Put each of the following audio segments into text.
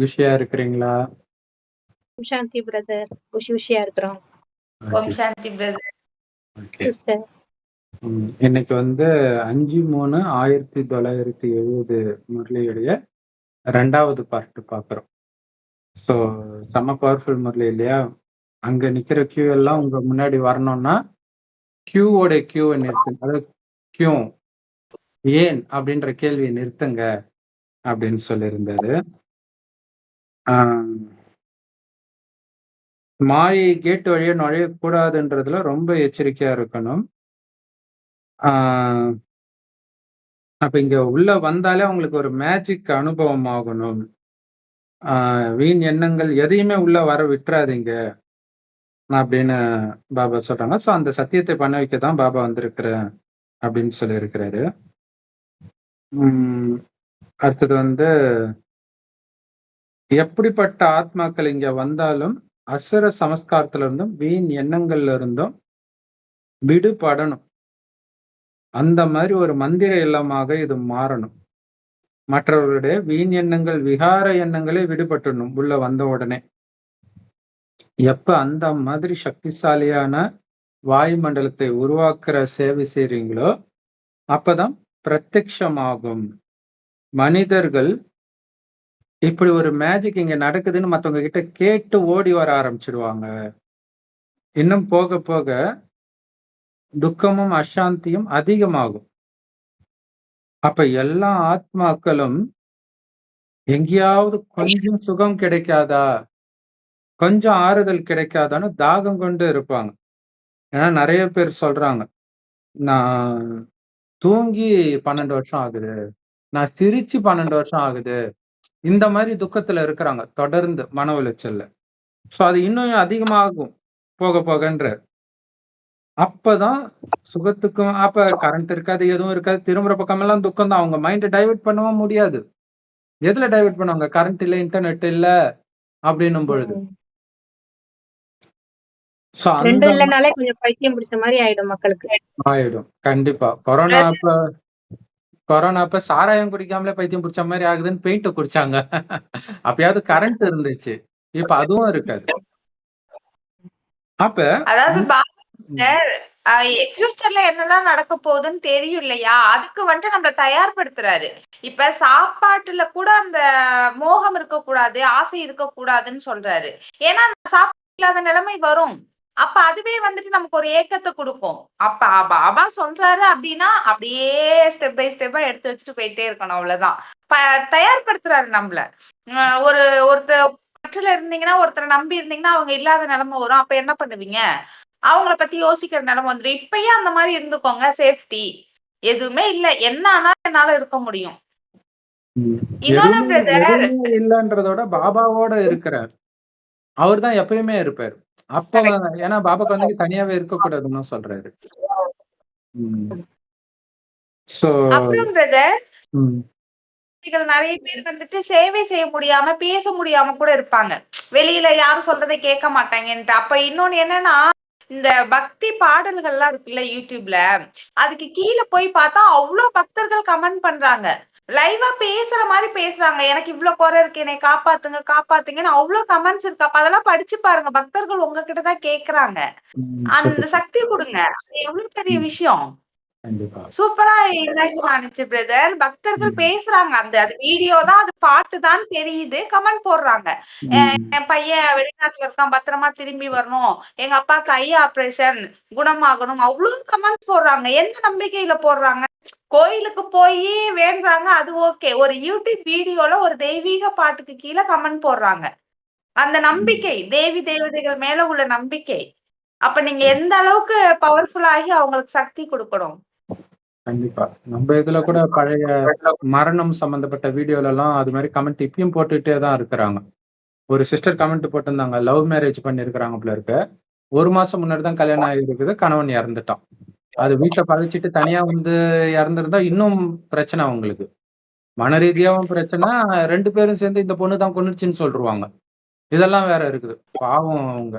குஷியா இருக்கிறீங்களா? ஓம் சாந்தி பிரதர். குஷி குஷியா இருக்கிறோம். ஓம். சாந்தி பிரதர். ஓகே. சிஸ்டர். ம். இன்னைக்கு வந்து 5/3/1970 முரளியுடைய 2வது பார்ட் பார்க்குறோம். ஸோ செம்ம பவர்ஃபுல் முரளி இல்லையா? அங்க நிக்கிற கியூ எல்லாம் உங்க முன்னாடி வரணும்னா, கியூவோட கியூவ நிறுத்துங்க. அதாவது கியூ ஏன்? அப்படின்ற கேள்விய நிறுத்துங்க அப்படின்னு சொல்லியிருந்தாரு. மாயை கேட் வழியா நுழையக்கூடாதுன்றதுல ரொம்ப எச்சரிக்கையா இருக்கணும். அப்போ அப்ப இங்க உள்ள வந்தாலே அவங்களுக்கு ஒரு மேஜிக் அனுபவம் ஆகணும். வீண் எண்ணங்கள் எதையுமே உள்ள வர விட்டுறாதீங்க. அப்படின்னு பாபா சொல்றாங்க. ஸோ அந்த சத்தியத்தை பண்ண வைக்க தான் பாபா வந்திருக்கிறேன் அப்படின்னு சொல்லியிருக்கிறாரு. அடுத்தது வந்து எப்படிப்பட்ட ஆத்மாக்கள் இங்க வந்தாலும், அசுர சமஸ்காரத்துல இருந்தும், வீண் எண்ணங்கள்ல இருந்தும் விடுபடணும். அந்த மாதிரி ஒரு மந்திர இல்லமாக இது மாறணும். மற்றவர்களுடைய வீண் எண்ணங்கள், விகார எண்ணங்களே விடுபட்டுணும் உள்ள வந்த உடனே. எப்ப அந்த மாதிரி சக்திசாலியான வாயுமண்டலத்தை உருவாக்குற சேவை செய்றீங்களோ, அப்பதான் பிரத்யமாகும் மனிதர்கள் இப்படி ஒரு மேஜிக் இங்க நடக்குதுன்னு மத்தவங்க கிட்ட கேட்டு ஓடி வர ஆரம்பிச்சிடுவாங்க இன்னும் போக போக துக்கமும், அசாந்தியும் அதிகமாகும். அப்ப எல்லா ஆத்மாக்களும் எங்கேயாவது கொஞ்சம் சுகம் கிடைக்காதா? கொஞ்சம் ஆறுதல் கிடைக்காதான்னு தாகம் கொண்டு இருப்பாங்க. ஏன்னா நிறைய பேர் சொல்றாங்க. நான் தூங்கி 12 வருஷம் ஆகுது. நான் சிரிச்சு 12 வருஷம் ஆகுது. இந்த மாரி துக்கத்துல இருக்கிறாங்க. தொடர்ந்து மன உளைச்சல்ல. ஸோ அது இன்னும் அதிகமாகும். போக போகன்றார். அப்பதான் சுகத்துக்கும் அப்ப கரண்ட் இருக்காது, எதுவும் இருக்காது. திரும்புற பக்கமெல்லாம் துக்கம் தான். அவங்க மைண்ட டைவர்ட் பண்ணவும் முடியாது. எதுல டைவர்ட் பண்ணுவாங்க? கரண்ட் இல்ல, இன்டர்நெட் இல்ல அப்படின்னும் பொழுது. ம். ஸோ அந்த 2 இல்லனாலே கொஞ்சம் பைத்தியம் பிடிச்ச மாரி ஆயிடும் மக்களுக்கு. ஆயிடும். கண்டிப்பா. கொரோனா அப்ப கொரோனா அப்ப சாராயம் குடிக்காமலே பைத்தியம் பிடிச்ச மாரி ஆகுதுன்னு பெயிண்ட்ட குடிச்சாங்க. அப்பயாவது கரண்ட் இருந்துச்சு. இப்ப அதுவும் இருக்காது. அப்ப ஃபியூச்சர்ல என்னலாம் நடக்க போகுதுன்னு தெரியும் இல்லையா? அதுக்கு வந்துட்டு நம்மள தயார்படுத்துறாரு. இப்ப சாப்பாட்டுல கூட அந்த மோகம் இருக்கக்கூடாது, ஆசை இருக்கக்கூடாதுன்னு சொல்றாரு. ஏன்னா சாப்பாடு இல்லாத நிலைமை வரும். அப்ப அதுவே வந்துட்டு நமக்கு ஒரு ஏக்கத்த குடுக்கும். அப்ப பாபா சொல்றாரு அப்படின்னா, அப்படியே ஸ்டெப் பை ஸ்டெப்பா எடுத்து வச்சுட்டு போயிட்டே இருக்கணும் அவ்வளவுதான். தயார்படுத்துறாரு நம்மள. ஒரு ஒருத்த பற்றுல இருந்தீங்கன்னா, ஒருத்தர நம்பி இருந்தீங்கன்னா, அவங்க இல்லாத நிலைமை வரும். அப்ப என்ன பண்ணுவீங்க? அவங்கள பத்தி யோசிக்கிற நிலைமை வந்துரும். இப்பயே அந்த மாரி இருந்துக்கோங்க சேஃப்டி. எதுவுமே இல்ல. என்ன ஆனாலும் என்னால இருக்க முடியும். இல்லன்றதோட பாபாவோட இருக்கிறார். அவர் தான் எப்பயுமே இருப்பாரு. அப்ப. ஏன்னா பாபாக்கு வந்து தனியாவே சொல்றாரு. பிரதர் ம். குழந்தைகள் நெறைய பேர் வந்துட்டு சேவை செய்ய முடியாம, பேச முடியாம கூட இருப்பாங்க. வெளியில யாரும் சொல்றத கேட்க மாட்டாங்கன்ட்டு. அப்ப இன்னொன்னு என்னன்னா, இந்த பக்தி பாடல்கள்லாம் இருக்குல்ல யூடியூப்ல, அதுக்கு கீழ போய் பார்த்தா அவ்ளோ பக்தர்கள் கமெண்ட் பண்றாங்க. லைவா பேசுற மாரி பேசுறாங்க. எனக்கு இவ்ளோ குறை இருக்கு. என்னைய காப்பாத்துங்க, காப்பாத்துங்கன்னு அவ்ளோ கமெண்ட்ஸ் இருக்கு. அப்ப அதெல்லாம் படிச்சு பாருங்க. பக்தர்கள் உங்ககிட்ட தான் கேட்கறாங்க. ம். அந்த. சக்தி குடுங்க. எவ்ளோ பெரிய. விஷயம். சூப்பரா ஆனுச்சு பிரதர். பக்தர்கள். பேசுறாங்க. அந்த அது வீடியோ தான், அது பாட்டு தான் தெரியுது. கமெண்ட் போடுறாங்க. என் பையன் வெளிநாட்டுல இருக்கான். பத்திரமா திரும்பி வரணும். எங்க அப்பாக்கு ஐ ஆப்பரேஷன் குணமாகணும். அவ்ளோ கமெண்ட்ஸ் போடுறாங்க. எந்த நம்பிக்கையில போடுறாங்க? கோயிலுக்கு போயி வேண்டுறாங்க. அது ஓகே. ஒரு யூடியூப் வீடியோல ஒரு தெய்வீக பாட்டுக்கு கீழ கமெண்ட் போடுறாங்க. அந்த. நம்பிக்கை, தேவி தேவதைகள் மேல உள்ள நம்பிக்கை. அப்ப நீங்க எந்த அளவுக்கு பவர்ஃபுல் ஆகி அவங்களுக்கு சக்தி குடுக்கணும்? கண்டிப்பா. நம்ம இதுல கூட பழைய மரணம் சம்பந்தப்பட்ட வீடியோலலாம் அது மாரி கமெண்ட் இப்பயும் போட்டுட்டே தான் இருக்கிறாங்க. ஒரு சிஸ்டர் கமெண்ட் போட்டிருந்தாங்க. லவ் மேரேஜ் பண்ணியிருக்கிறாங்க போல இருக்கு. 1 மாசம் முன்னாடி தான் கல்யாணம் ஆகியிருக்குது. கணவன் இறந்துட்டான். அது வீட்டை பகைச்சுட்டு தனியா வந்து இறந்திருந்தா இன்னும் பிரச்சனை அவங்களுக்கு. மன ரீதியாவும் பிரச்சனை. ரெண்டு பேரும் சேர்ந்து இந்த பொண்ணு தான் கொண்டுச்சுன்னு சொல்ருவாங்க. இதெல்லாம் வேற இருக்குது. பாவம் அவங்க.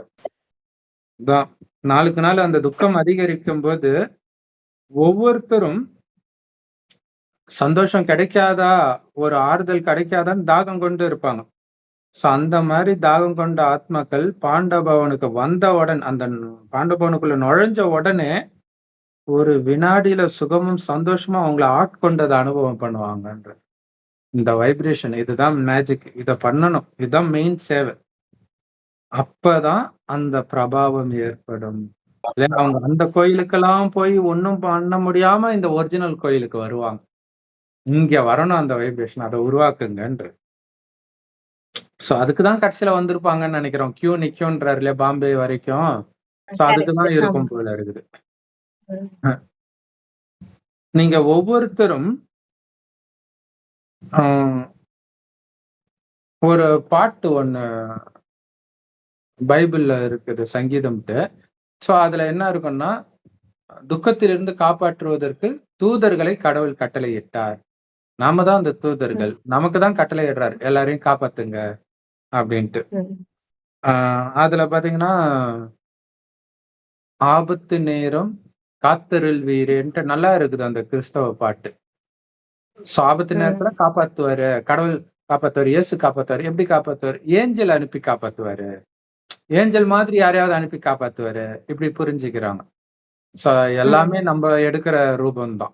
தான் நாளுக்கு நாள் அந்த துக்கம் அதிகரிக்கும் போது ஒவ்வொருத்தரும் சந்தோஷம் கிடைக்காதா? ஒரு ஆறுதல் கிடைக்காதான்னு தாகம் கொண்டு இருப்பாங்க. ஸோ அந்த மாதிரி தாகம் கொண்ட ஆத்மாக்கள் பாண்டபவனுக்கு உடன் அந்த பாண்டபவனுக்குள்ள நுழைஞ்ச உடனே ஒரு வினாடியில சுகமும் சந்தோஷமா அவங்கள ஆட்கொண்டதை அனுபவம் பண்ணுவாங்கன்ற இந்த வைப்ரேஷன் இதுதான் மேஜிக் இத பண்ணணும். இதுதான் மெயின் சேவை. அப்பதான் அந்த பிரபாவம் ஏற்படும். அவங்க அந்த கோயிலுக்கெல்லாம் போய் ஒண்ணும் பண்ண முடியாம இந்த ஒரிஜினல் கோயிலுக்கு வருவாங்க. இங்க வரணும் அந்த வைப்ரேஷன் அதை உருவாக்குங்கன்ற. சோ அதுக்குதான் கடைசியில வந்திருப்பாங்கன்னு நினைக்கிறோம். கியூ நிக்கும்ன்றாரு இல்லையா? பாம்பே வரைக்கும். சோ அதுக்குதான். இருக்கும். போல இருக்குது. நீங்க ஒவ்வொருத்தரும் ஆஹ், ஒரு பாட்டு ஒண்ணு பைபிள்ல இருக்குது சங்கீதம்ட்டு ஸோ அதுல என்ன இருக்கும்னா துக்கத்திலிருந்து காப்பாற்றுவதற்கு தூதர்களை கடவுள் கட்டளையிட்டார். நாம தான் அந்த தூதர்கள். நமக்கு தான் கட்டளையிடுறார். எல்லாரையும் காப்பாத்துங்க அப்படின்ட்டு. ஆஹ் அதுல பாத்தீங்கன்னா ஆபத்து நேரம் காத்தருள் வீரேன்ட்டு நல்லா இருக்குது அந்த கிறிஸ்தவ பாட்டு. சோ ஆபத்து. நேரத்துல காப்பாத்துவாரு. கடவுள் காப்பாத்துவாரு. இயேசு காப்பாத்துவாரு. எப்படி காப்பாத்துவாரு? ஏஞ்சல் அனுப்பி காப்பாத்துவாரு. ஏஞ்சல் மாதிரி யாரையாவது அனுப்பி காப்பாத்துவாரு. இப்படி புரிஞ்சுக்கிறாங்க. சோ எல்லாமே நம்ம எடுக்கிற ரூபம் தான்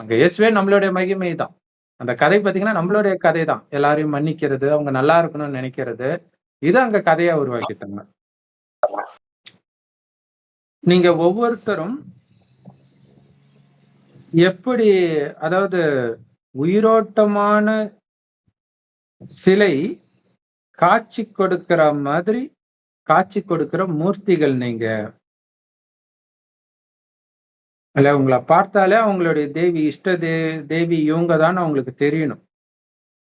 அங்க இயேசுவே நம்மளுடைய மகிமை தான். அந்த கதை பாத்தீங்கன்னா நம்மளுடைய கதை தான். எல்லாரையும் மன்னிக்கிறது அவங்க நல்லா இருக்கணும்னு நினைக்கிறது. இது அங்க கதையா உருவாக்கிட்டாங்க. நீங்க ஒவ்வொருத்தரும் எப்படி அதாவது உயிரோட்டமான சிலை காட்சி கொடுக்கிற மாதிரி காட்சி கொடுக்கிற மூர்த்திகள் நீங்க. அல்ல உங்களை பார்த்தாலே அவங்களுடைய தேவி இஷ்ட தே தேவி இவங்க தான் அவங்களுக்கு தெரியணும்.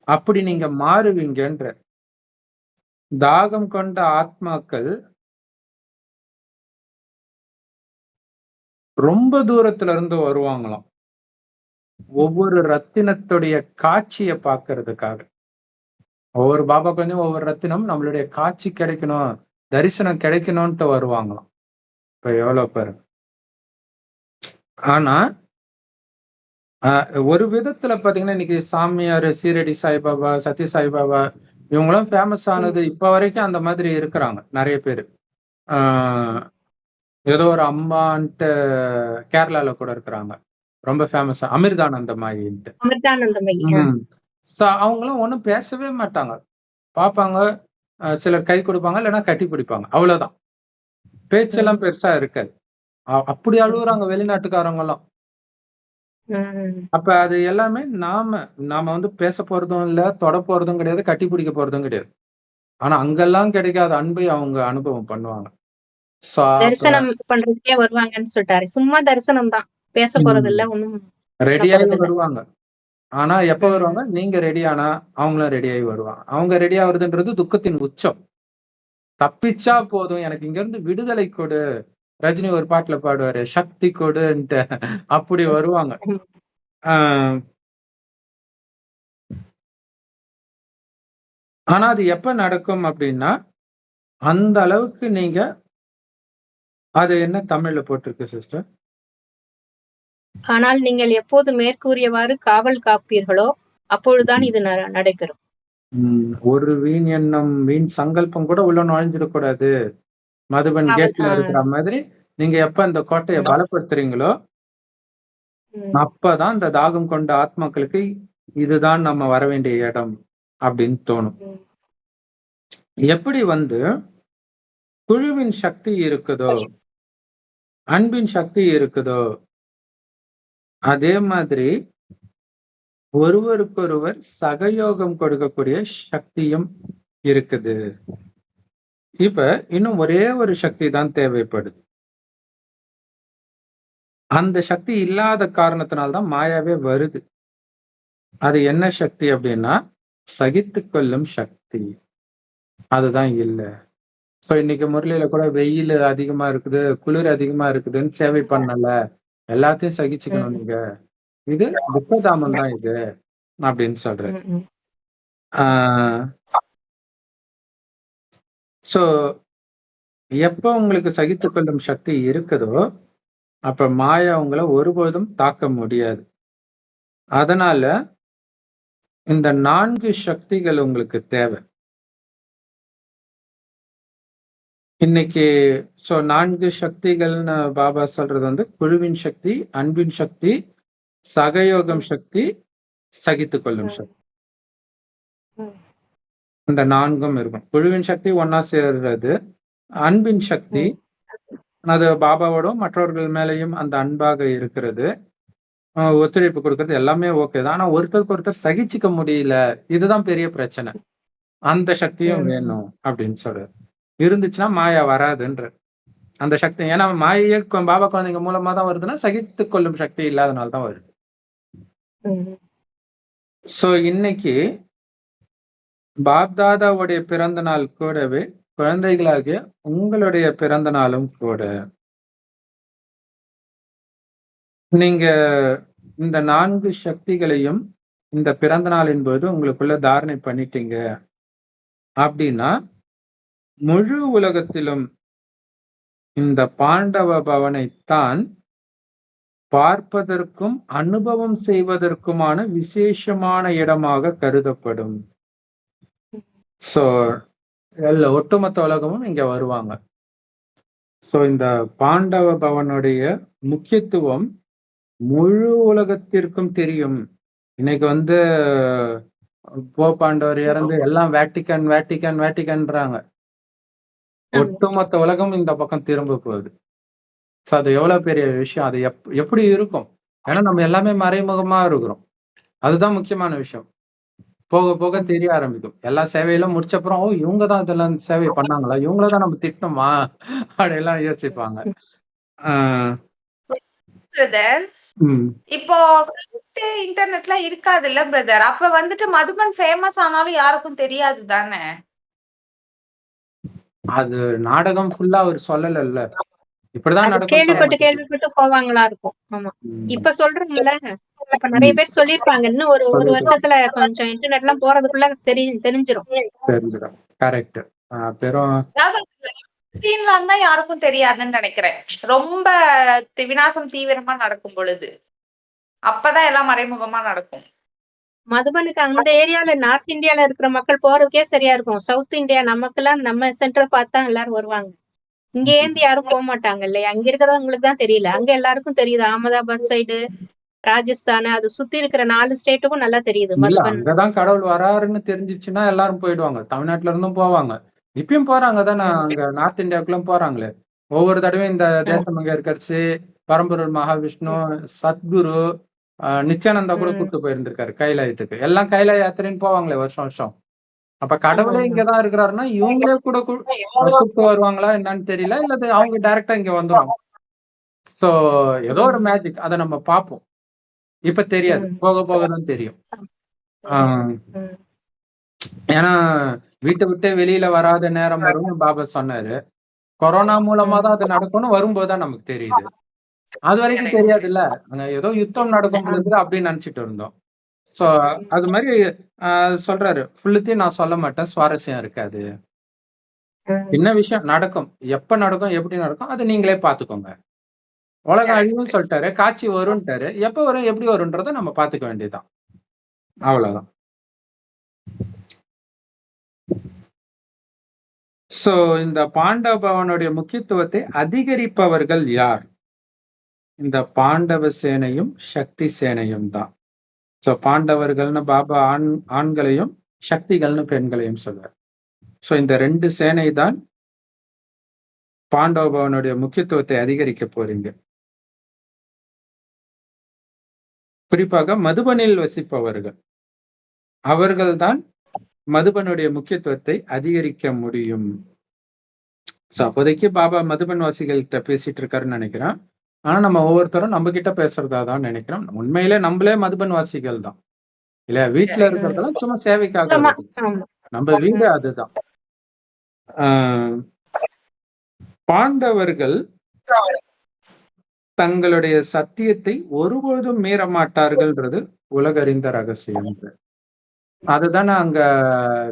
அப்படி நீங்க மாறுவீங்கன்ற. தாகம் கொண்ட ஆத்மாக்கள் ரொம்ப தூரத்துல இருந்து வருவாங்களாம். ஒவ்வொரு ரத்தினத்துடைய காட்சியை பார்க்கறதுக்காக. ஒவ்வொரு பாபா கொஞ்சம் ஒவ்வொரு ரத்தினம் நம்மளுடைய காட்சி கிடைக்கணும் தரிசனம் கிடைக்கணும்ன்ட்டு வருவாங்களாம். இப்ப எவ்வளவு பேரு? ஆனா ஆஹ், ஒரு விதத்துல பாத்தீங்கன்னா இன்னைக்கு சாமியார் சீரடி சாய்பாபா சத்ய சாய்பாபா இவங்களும் ஃபேமஸ் ஆனது இப்ப வரைக்கும் அந்த மாதிரி இருக்கிறாங்க நிறைய பேர். ஆஹ் ஏதோ ஒரு அம்மான்ட்டு கேரளால கூட இருக்கிறாங்க. ரொம்ப ஃபேமஸ் அமிர்தானந்தமாயின்ட்டு அமிர்தானந்தமயி அவங்களும் ஒண்ணும் பேசவே மாட்டாங்க. பார்ப்பாங்க சிலர் கை கொடுப்பாங்க இல்லைன்னா கட்டி பிடிப்பாங்க. அவ்வளவுதான். பேச்செல்லாம் பெருசா இருக்காது. அப்படி அழுகுறாங்க வெளிநாட்டுக்காரங்க எல்லாம் ம். அப்ப அது எல்லாமே நாம நாம வந்து பேச போறதும் இல்ல தொட போறதும் கிடையாது கட்டி பிடிக்க போறதும் கிடையாது. ஆனா அங்கெல்லாம் கிடைக்காத அன்பை அவங்க அனுபவம் பண்ணுவாங்க. தரிசனம் பண்றதுக்கே வருவாங்கன்னு சொல்லிட்டாரு. சும்மா தரிசனம் தான் பேச போறது இல்ல ஒண்ணும் ரெடியாகி. வருவாங்க. ஆனா எப்ப. வருவாங்க? நீங்க ரெடி ஆனா அவங்களும் ரெடியாகி வருவாங்க. அவங்க ரெடி ஆகுறதுன்றது துக்கத்தின் உச்சம். தப்பிச்சா போதும். எனக்கு இங்க இருந்து விடுதலை கொடு. ரஜினி ஒரு பாட்டுல பாடுவாரு சக்தி கொடுன்ட்டு. அப்படி வருவாங்க. ஆனா அது எப்ப நடக்கும் அப்படின்னா அந்த அளவுக்கு நீங்க அது என்ன தமிழ்ல போட்டிருக்கு சிஸ்டர்? ஆனால் நீங்கள் எப்போது மேற்கூறியவாறு காவல் காப்பீர்களோ அப்பொழுதுதான் இது நடைபெறும் ஒரு வீண் எண்ணம் வீண் சங்கல்பம் கூட உள்ள நுழைஞ்சிடக்கூடாது மதுபன் கேட்ல. இருக்கிற மாதிரி நீங்க எப்ப அந்த கோட்டையை. பலப்படுத்துறீங்களோ. அப்பதான் இந்த தாகம் கொண்ட ஆத்மாக்களுக்கு இதுதான் நம்ம வர வேண்டிய இடம் அப்படின்னு தோணும். எப்படி வந்து குழுவின் சக்தி இருக்குதோ அன்பின் சக்தி இருக்குதோ அதே மாதிரி ஒருவருக்கொருவர் சகயோகம் கொடுக்கக்கூடிய சக்தியும் இருக்குது. இப்ப இன்னும் ஒரே ஒரு சக்தி தான் தேவைப்படுது. அந்த சக்தி இல்லாத காரணத்தினால்தான் மாயாவே வருது. அது என்ன சக்தி அப்படின்னா சகித்து கொள்ளும் சக்தி. அதுதான் இல்ல. சோ இன்னைக்கு முரளியில கூட வெயில் அதிகமா இருக்குது குளிர் அதிகமா இருக்குதுன்னு சேவை பண்ணல. எல்லாத்தையும் சகிச்சுக்கணும் ம். நீங்க இது துக்கதாமம் தான் இது அப்படின்னு சொல்றேன் ம். ம். ஆஹ் சோ எப்ப உங்களுக்கு சகித்து கொள்ளும் சக்தி இருக்குதோ அப்ப மாயா உங்களை ஒருபோதும் தாக்க முடியாது அதனால இந்த நான்கு சக்திகள் உங்களுக்கு தேவை இன்னைக்கு ஸோ நான்கு சக்திகள்னு பாபா சொல்றது வந்து குழுவின் சக்தி அன்பின் சக்தி சகயோகம் சக்தி சகித்து கொள்ளும் சக்தி. இந்த நான்கும் இருக்கும். குழுவின் சக்தி ஒன்னா சேர்றது அன்பின் சக்தி அது பாபாவோடும் மற்றவர்கள் மேலேயும் அந்த அன்பாக இருக்கிறது. ஒத்துழைப்பு கொடுக்கறது எல்லாமே ஓகே தான். ஆனா ஒருத்தருக்கு ஒருத்தர் சகிச்சுக்க முடியல. இதுதான் பெரிய பிரச்சனை. அந்த சக்தியும். வேணும் அப்படின்னு சொல்றாரு. இருந்துச்சுன்னா மாயா வராதுன்ற அந்த சக்தி. ஏன்னா மாயை கொ- பாபா குழந்தைங்க மூலமா தான் வருதுன்னா சகித்து கொள்ளும் சக்தி இல்லாதனால தான் வருது. சோ இன்னைக்கு பாப்தாதாவுடைய பிறந்த நாள் கூடவே குழந்தைகளாகிய உங்களுடைய பிறந்த நாளும் கூட நீங்க இந்த நான்கு சக்திகளையும் இந்த பிறந்த நாளின் போது உங்களுக்குள்ள தாரணை பண்ணிட்டீங்க. அப்படின்னா முழு உலகத்திலும் இந்த பாண்டவ பவனைத்தான் பார்ப்பதற்கும் அனுபவம் செய்வதற்குமான விசேஷமான இடமாக கருதப்படும். சோ எல்லா ஒட்டுமொத்த உலகமும் இங்க வருவாங்க. சோ இந்த பாண்டவ பவனுடைய முக்கியத்துவம் முழு உலகத்திற்கும் தெரியும். இன்னைக்கு வந்து போப்பாண்டவர் இறந்து எல்லாம் வேட்டிக்கன் வேட்டிக்கன் வேட்டிக்கன்றாங்க ஒட்டுமொத்த உலகம் இந்த பக்கம் திரும்ப போகுது. சோ அது எவ்வளவு பெரிய விஷயம்? அது எப் எப்படி இருக்கும்? ஏன்னா நம்ம எல்லாமே மறைமுகமா இருக்கிறோம். அதுதான் முக்கியமான விஷயம். போக போக தெரிய ஆரம்பிக்கும். எல்லா சேவையிலும் முடிச்சப்புறம் ஓ இவங்க தான் இதெல்லாம் சேவை பண்ணாங்களா? இவங்கள தான் நம்ம திட்டணுமா? அப்படியெல்லாம் யோசிப்பாங்க. இப்போ இன்டர்நெட்லாம் இருக்காது இல்ல பிரதர் அப்ப வந்துட்டு மதுபன் ஃபேமஸ் ஆனாலும் யாருக்கும் தெரியாது தானே? அது நாடகம் ஃபுல்லா அவர் சொல்லல இப்படிதான் நடக்கும் கேள்விப்பட்டு. கேள்விப்பட்டு போவாங்களா இருக்கும். ஆமா. இப்ப சொல்றோம்ல இப்ப நிறைய பேர் சொல்லிருப்பாங்க இன்னும் ஒரு ஒரு வருஷத்துல கொஞ்சம் இன்டர்நெட் எல்லாம் போறதுக்குள்ள தெரியும் தெரிஞ்சிரும். தெரிஞ்சிடும் கரெக்ட் பெரும் அதாவது சீன்ல இருந்தா யாருக்கும் தெரியாதுன்னு நினைக்கிறேன். ரொம்ப தி- விநாசம் தீவிரமா நடக்கும் பொழுது. அப்பதான் எல்லாம் மறைமுகமா நடக்கும். மதுபனுக்கு அந்த ஏரியால நார்த் இந்தியால இருக்கிற மக்கள் போறதுக்கே சரியா இருக்கும். சவுத் இந்தியா நமக்கெல்லாம் நம்ம சென்டர் பார்த்தா எல்லாரும் வருவாங்க. இங்க ஏந்து யாரும் போக மாட்டாங்க இல்லையா? அங்க இருக்கிறவங்களுக்கு தான் தெரியல. அங்க எல்லாருக்கும் தெரியுது. அகமதாபாத் சைடு ராஜஸ்தான் அது சுத்தி இருக்கிற நாலு ஸ்டேட்டுக்கும் நல்லா தெரியுது அங்கதான் கடவுள் வராருன்னு தெரிஞ்சிச்சுன்னா எல்லாரும் போயிடுவாங்க. தமிழ்நாட்டுல இருந்தும் போவாங்க. இப்பயும் போறாங்க தானே. அங்க நார்த் இந்தியாவுக்குலாம் போறாங்களே. ஒவ்வொரு தடவையும் இந்த தேசமங்க இருக்கரிசி பரம்பொருள் மகாவிஷ்ணு சத்குரு ஆஹ் நித்யானந்தா கூட. கூட்டு போயிருந்திருக்காரு கைலாயத்துக்கு. எல்லாம் கைலாய யாத்திரைன்னு போவாங்களே வருஷம் வருஷம். அப்ப கடவுளே. இங்கதான் இருக்கிறாருன்னா இவங்களே கூட கூப்பிட்டு வருவாங்களா என்னன்னு தெரியல இல்ல அவங்க டைரக்டா இங்க வந்துருவாங்க சோ ஏதோ ஒரு மேஜிக் அதை நம்ம பார்ப்போம். இப்ப தெரியாது. போக போக தான் தெரியும். ஏன்னா வீட்டை விட்டு வெளியில வராத நேரம் வரும்னு பாபா சொன்னாரு. கொரோனா மூலமா தான் அது நடக்கும்னு வரும்போது தான் நமக்கு தெரியுது. அது வரைக்கும் தெரியாதுல்ல. அங்க ஏதோ யுத்தம் நடக்கும் பொழுது அப்படின்னு நினைச்சிட்டு இருந்தோம். சோ அது மாதிரி சொல்றாரு. ஃபுல்லுத்தையும் நான் சொல்ல மாட்டேன். சுவாரஸ்யம் இருக்காது. என்ன விஷயம்? நடக்கும். எப்ப நடக்கும்? எப்படி நடக்கும்? அது நீங்களே பாத்துக்கோங்க. உலகம் அழிவுன்னு சொல்லிட்டாரு. காட்சி வரும்ட்டாரு. எப்ப வரும் எப்படி வரும்ன்றதை நம்ம பாத்துக்க வேண்டியதுதான். அவ்வளவுதான். சோ இந்த பாண்டவ பவனுடைய முக்கியத்துவத்தை அதிகரிப்பவர்கள் யார்? இந்த பாண்டவ சேனையும் சக்தி சேனையும் தான். சோ பாண்டவர்கள்னு பாபா ஆண் ஆண்களையும் சக்திகள்னு பெண்களையும் சொல்வார் சோ இந்த ரெண்டு சேனை தான் பாண்டவ பவனுடைய முக்கியத்துவத்தை அதிகரிக்க போறீங்க. குறிப்பாக மதுபனில் வசிப்பவர்கள். அவர்கள்தான் மதுபனுடைய முக்கியத்துவத்தை அதிகரிக்க முடியும். சோ அப்போதைக்கு பாபா மதுபன் வாசிகள்கிட்ட பேசிட்டு இருக்காருன்னு நினைக்கிறேன். ஆனா நம்ம ஒவ்வொருத்தரும் நம்ம கிட்ட பேசுறதா தான் நினைக்கிறோம். உண்மையிலே நம்மளே மதுபன் வாசிகள் தான் இல்ல வீட்டுல இருக்கிறதெல்லாம் சும்மா சேவைக்காக இருக்கு. நம்ம வீடு அதுதான். ஆஹ் பாண்டவர்கள் தங்களுடைய சத்தியத்தை ஒருபொழுதும் மீற மாட்டார்கள்ன்றது உலகறிந்த ரகசியம். அதுதானே அங்க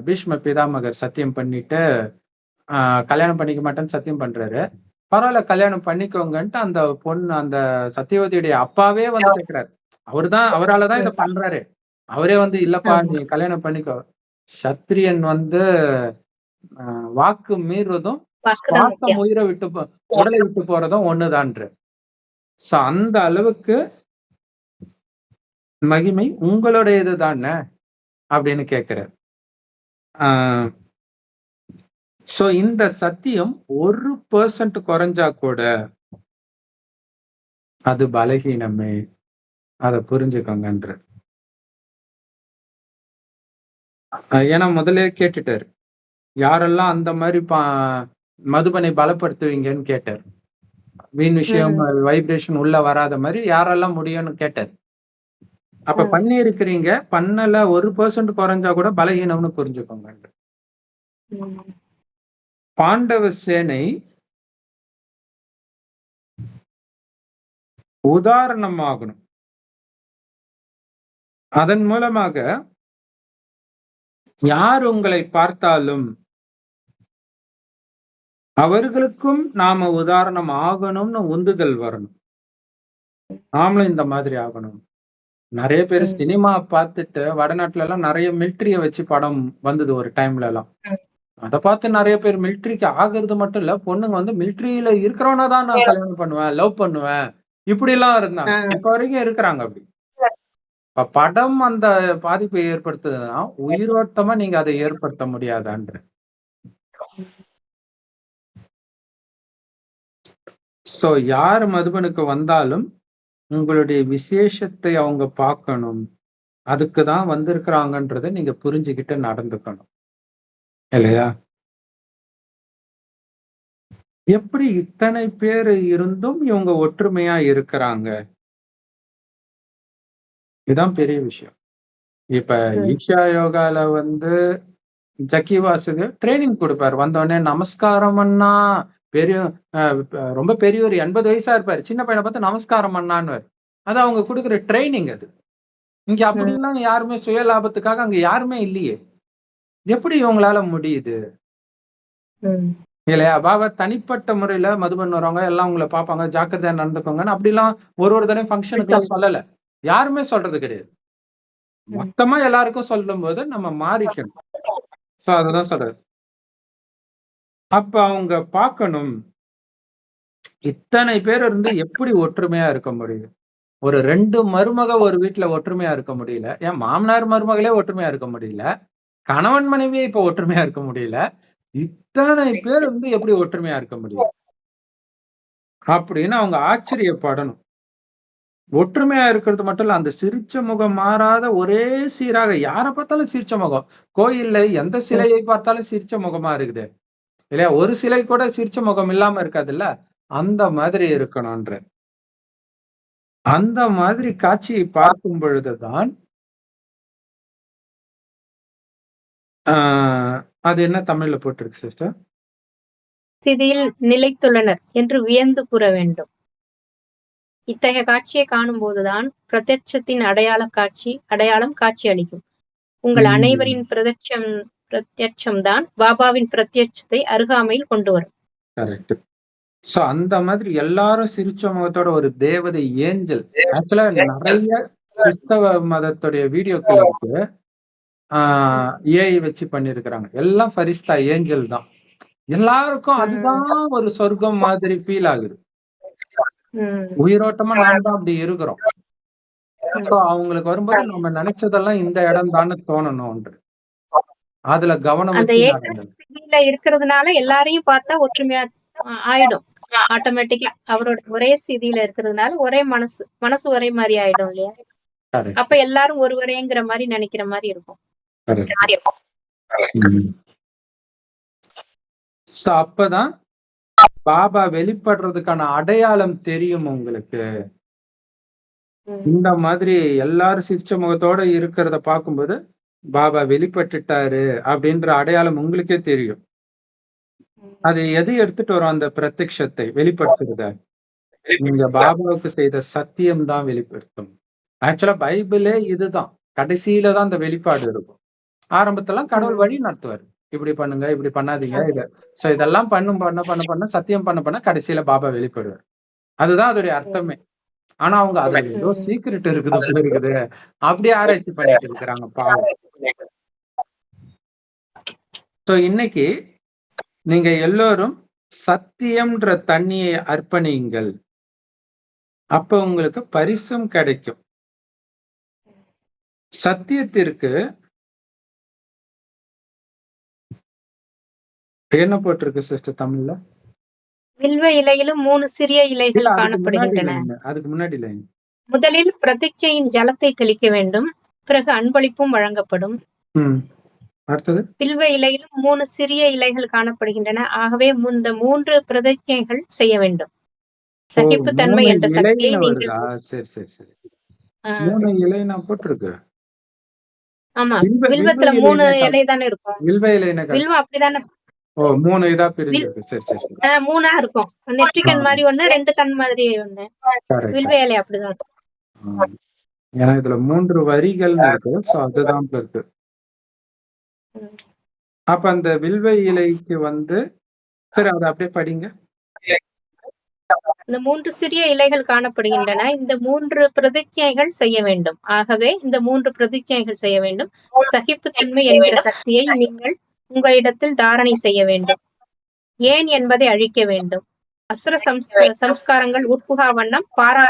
பீஷ்ம பிதாமகர் சத்தியம் பண்ணிட்டு ஆஹ் கல்யாணம் பண்ணிக்க மாட்டேன்னு சத்தியம் பண்றாரு. பரவாயில்ல கல்யாணம் பண்ணிக்கோங்கன்ட்டு அந்த பொண்ணு அந்த சத்தியவதியுடைய அப்பாவே வந்து கேட்கிறாரு அவர்தான் அவராலதான் இதை பண்றாரு. அவரே வந்து இல்லப்பா நீ கல்யாணம் பண்ணிக்கோ. சத்திரியன் வந்து ஆஹ் வாக்கு சுவாசம் முக்கியம். உயிரை விட்டு உடலை விட்டு போறதும் ஒண்ணுதான்று. சோ அந்த அளவுக்கு மகிமை உங்களுடையது தானே அப்படின்னு கேட்கிறார் சோ இந்த சத்தியம் ஒரு பெர்சன்ட் குறைஞ்சா கூட அது பலகீனமே. அதை புரிஞ்சுக்கோங்கன்ற. ஏன்னா முதல்ல கேட்டுட்டாரு. யாரெல்லாம் அந்த மாதிரி பா மதுபனை பலப்படுத்துவீங்கன்னு கேட்டார். வீண் விஷயம் வைப்ரேஷன் உள்ள வராத மாதிரி யாரெல்லாம் முடியும்னு கேட்டார். அப்ப. பண்ணி இருக்கிறீங்க பண்ணல ஒரு பெர்சன்ட் குறைஞ்சா கூட பலகீனம்னு புரிஞ்சுக்கோங்க. பாண்டவ சேனை உதாரணமாகணும் அதன் மூலமாக யார் உங்களை பார்த்தாலும் அவர்களுக்கும் நாம உதாரணம் ஆகணும்னு உந்துதல் வரணும் நாமளும் இந்த மாதிரி ஆகணும் நிறைய பேர். சினிமா பார்த்துட்டு வடநாட்டுல எல்லாம் நிறைய மிலிட்டரிய வச்சு படம் வந்தது ஒரு டைம்ல எல்லாம். அதை பார்த்து நிறைய பேர் மிலிட்டரிக்கு ஆகுறது மட்டும் இல்ல பொண்ணுங்க வந்து மிலிட்டரியில இருக்கிறவனா தான் நான் கல்யாணம் பண்ணுவேன் லவ் பண்ணுவேன். இப்படி எல்லாம் இருந்தாங்க. இப்ப வரைக்கும் இருக்கிறாங்க அப்படி. இப்ப படம் அந்த பாதிப்பை ஏற்படுத்துதுன்னா உயிரோட்டமா நீங்க அதை ஏற்படுத்த முடியாதான்ற. சோ யார் மதுபனுக்கு வந்தாலும் உங்களுடைய விசேஷத்தை அவங்க பார்க்கணும். அதுக்கு தான் வந்திருக்கிறாங்கன்றதை நீங்க புரிஞ்சுக்கிட்டு நடந்துக்கணும். இல்லையா? எப்படி இத்தனை பேர் இருந்தும் இவங்க ஒற்றுமையா இருக்கிறாங்க? இதுதான் பெரிய விஷயம். இப்ப ம். ஈஷா யோகால வந்து ஜக்கி வாசுக்கு ட்ரைனிங் கொடுப்பாரு. வந்தோடனே நமஸ்காரம் அண்ணா பெரிய அஹ், அஹ், ரொம்ப பெரியவர் எண்பது வயசா இருப்பாரு. சின்ன பையனை பார்த்து நமஸ்காரம் அண்ணான்னு அது அவங்க கொடுக்குற ட்ரைனிங் அது. இங்க அப்படிலாம் யாருமே சுய லாபத்துக்காக அங்க யாருமே இல்லையே. எப்படி இவங்களால முடியுது. இல்லையா? பாபா தனிப்பட்ட முறையில மதுபன் வரவங்க எல்லாம் உங்களை பார்ப்பாங்க ஜாக்கிரதையா நடந்துக்கோங்கன்னு. அப்படிலாம் ஒரு ஒரு தடவை ஃபங்க்ஷனுக்கு எல்லாம் சொல்லல. யாருமே சொல்றது கிடையாது. மொத்தமா எல்லாருக்கும் சொல்லும் போது நம்ம மாறிக்கணும். சோ அததான் சொல்றது. அப்ப அவங்க பார்க்கணும் இத்தனை பேர் இருந்து எப்படி ஒற்றுமையா இருக்க முடியுது? ஒரு ரெண்டு மருமக ஒரு வீட்டுல ஒற்றுமையா இருக்க முடியல. ஏன் மாமனார் மருமகளே ஒற்றுமையா இருக்க முடியல. கணவன் மனைவியே இப்ப ஒற்றுமையா இருக்க முடியல. இத்தனை பேர் வந்து எப்படி ஒற்றுமையா இருக்க முடியும்? அப்படின்னு அவங்க ஆச்சரியப்படணும். ஒற்றுமையா இருக்கிறது மட்டும் இல்ல அந்த சிரிச்ச முகம் மாறாத ஒரே சீராக யாரை பார்த்தாலும் சிரிச்ச முகம். கோயில்ல எந்த சிலையை பார்த்தாலும் சிரிச்ச முகமா இருக்குது. இல்லையா? ஒரு சிலை கூட சிரிச்ச முகம் இல்லாம இருக்காதுல்ல? அந்த மாதிரி இருக்கணும்ன்ற. அந்த மாதிரி காட்சியை பார்க்கும் பொழுதுதான் அது என்ன தமிழ்ல போட்டிருக்கு சிஸ்டர் ஸ்திதியில் நிலைத்துள்ளனர் என்று வியந்து கூற வேண்டும். இத்தகைய காட்சியை காணும் போதுதான் பிரத்யட்சத்தின் அடையாள காட்சி அடையாளம் காட்சி அளிக்கும். உங்கள். அனைவரின் பிரத்யட்சம் பிரத்யட்சம் தான் பாபாவின் பிரத்யட்சத்தை அருகாமையில் கொண்டு வரும். கரெக்ட் சோ அந்த மாதிரி எல்லாரும் சிரிச்ச முகத்தோட ஒரு தேவதை ஏஞ்சல். ஆக்சுவலா நிறைய கிறிஸ்தவ மதத்துடைய வீடியோக்கள் இருக்கு. ஏஐ வச்சு பண்ணிருக்கிறாங்க. எல்லாம் ஃபரிஸ்தா ஏஞ்சல் தான். எல்லாருக்கும் அதுதான் ஒரு சொர்க்கம் மாதிரி ஃபீல் ஆகுது. உயிரோட்டமா நாம தான் அப்படி இருக்கிறோம். அவங்களுக்கு வரும்போது நம்ம நினைச்சதெல்லாம் இந்த இடம் தானே தோணணும்ன்று அதுல கவனம் இருக்கிறதுனால எல்லாரையும் பார்த்தா ஒற்றுமையா ஆயிடும். ஆட்டோமேட்டிக்கா அவரோட ஒரே ஸ்திதியில இருக்கிறதுனால ஒரே மனசு மனசு ஒரே மாதிரி ஆயிடும் இல்லையா? அப்ப எல்லாரும் ஒருவரேங்கிற மாதிரி நினைக்கிற மாதிரி இருக்கும். அப்பதான் பாபா வெளிப்படுறதுக்கான அடையாளம் தெரியும் உங்களுக்கு. இந்த மாதிரி எல்லாரும் சிரிச்ச முகத்தோட இருக்கிறத பார்க்கும்போது பாபா வெளிப்பட்டுட்டாரு அப்படின்ற அடையாளம் உங்களுக்கே தெரியும். அது எது எடுத்துட்டு வரும் அந்த பிரத்யக்ஷத்தை வெளிப்படுத்துறத? நீங்க பாபாவுக்கு செய்த சத்தியம் தான் வெளிப்படுத்தும். ஆக்சுவலா பைபிளே இதுதான். கடைசியில தான் அந்த வெளிப்பாடு இருக்கும். ஆரம்பத்தெல்லாம் கடவுள் வழி நடத்துவார். இப்படி பண்ணுங்க இப்படி பண்ணாதீங்க இது. சோ இதெல்லாம் பண்ணும் பண்ண பண்ண பண்ண சத்தியம் பண்ண பண்ண கடைசியில பாபா வெளிப்படுவார். அதுதான் அதோடைய அர்த்தமே. ஆனா அவங்க அதுல ஏதோ சீக்கிரட் இருக்குது இருக்குது. அப்படியே ஆராய்ச்சி பண்ணிட்டு இருக்கிறாங்க பாவம். சோ இன்னைக்கு நீங்க எல்லோரும் சத்தியம்ன்ற தண்ணியை அர்ப்பணியுங்கள். அப்ப உங்களுக்கு பரிசும் கிடைக்கும். சத்தியத்திற்கு என்ன போட்டிருக்கு சிஸ்டர் தமிழ்ல? வில்வ இலையிலும் மூணு சிறிய இலைகள் காணப்படுகின்றன. அதுக்கு முன்னாடி லைன் முதலில் பிரதிச்சையின் ஜலத்தை தெளிக்க வேண்டும் பிறகு அன்பளிப்பும் வழங்கப்படும். அடுத்தது? வில்வ இலையிலும் மூணு சிறிய இலைகள் காணப்படுகின்றன. ஆகவே இந்த மூன்று பிரதிஜைகள் செய்ய வேண்டும். சகிப்புத்தன்மை மூணு என்ற சக்தியை நீங்கள் சரி சரி சரி. மூணு இலை நான் போட்டிருக்கு. ஆமா. வில்வ- வில்வத்துல வில்வ மூணு இலை தானே இருக்கும். வில்வ இலைன்னு வில்வம் அப்படிதானே ஓ மூணு இதா பிரிஞ்சிருக்கு. சரி சரி மூணா இருக்கும். நெற்றிக்கண் மாதிரி ஒண்ணு ரெண்டு கண் மாதிரி ஒண்ணு. கரெக்ட் வில்வ இலை அப்படிதான் ஏன்னா இதுல மூன்று வரிகள் இருக்கு. சோ அதுதான் இருக்கு. அப்ப அந்த வில்வ இலைக்கு வந்து சரி அதை அப்படியே படிங்க. இந்த மூன்று சிறிய இலைகள் காணப்படுகின்றன. இந்த மூன்று பிரதிஜைகள் செய்ய வேண்டும். ஆகவே இந்த மூன்று பிரதிஜைகள் செய்ய வேண்டும். சகிப்புத்தன்மை என்கிற சக்தியை நீங்கள் உங்களிடத்தில் தாரணை செய்ய வேண்டும். ஏன் என்பதை அழிக்க வேண்டும். அசுர சம்ஸ்காரங்கள் உட்புகா வண்ணம் பாரா